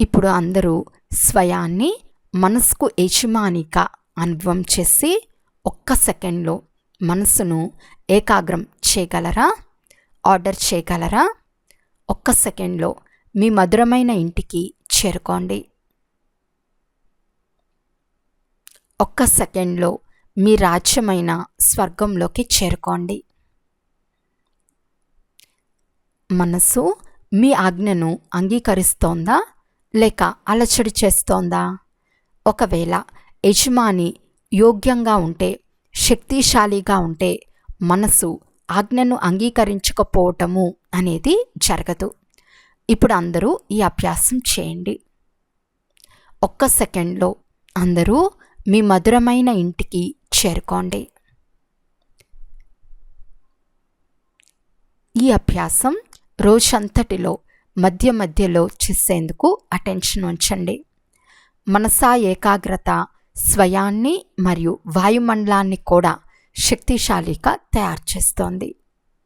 ఇప్పుడు అందరూ స్వయాన్ని మనసుకు యజమానిక అనుభవం చేసి ఒక్క సెకండ్లో మనసును ఏకాగ్రం చేయగలరా? ఆర్డర్ చేయగలరా? ఒక్క సెకండ్లో మీ మధురమైన ఇంటికి చేరుకోండి. ఒక్క సెకండ్లో మీ రాజ్యమైన స్వర్గంలోకి చేరుకోండి. మనసు మీ ఆజ్ఞను అంగీకరిస్తోందా? లేక అలచడి చేస్తోందా? ఒకవేళ యజమాని యోగ్యంగా ఉంటే శక్తిశాలిగా ఉంటే మనసు ఆజ్ఞను అంగీకరించకపోవటము అనేది జరగదు. ఇప్పుడు అందరూ ఈ అభ్యాసం చేయండి. ఒక్క సెకండ్లో అందరూ మీ మధురమైన ఇంటికి చేరుకోండి. ఈ అభ్యాసం రోజంతటిలో మధ్య మధ్యలో చేసేందుకు అటెన్షన్ ఉంచండి. మనసా ఏకాగ్రత స్వయాన్ని మరియు వాయుమండలాన్ని కూడా శక్తిశాలిగా తయారు చేస్తోంది.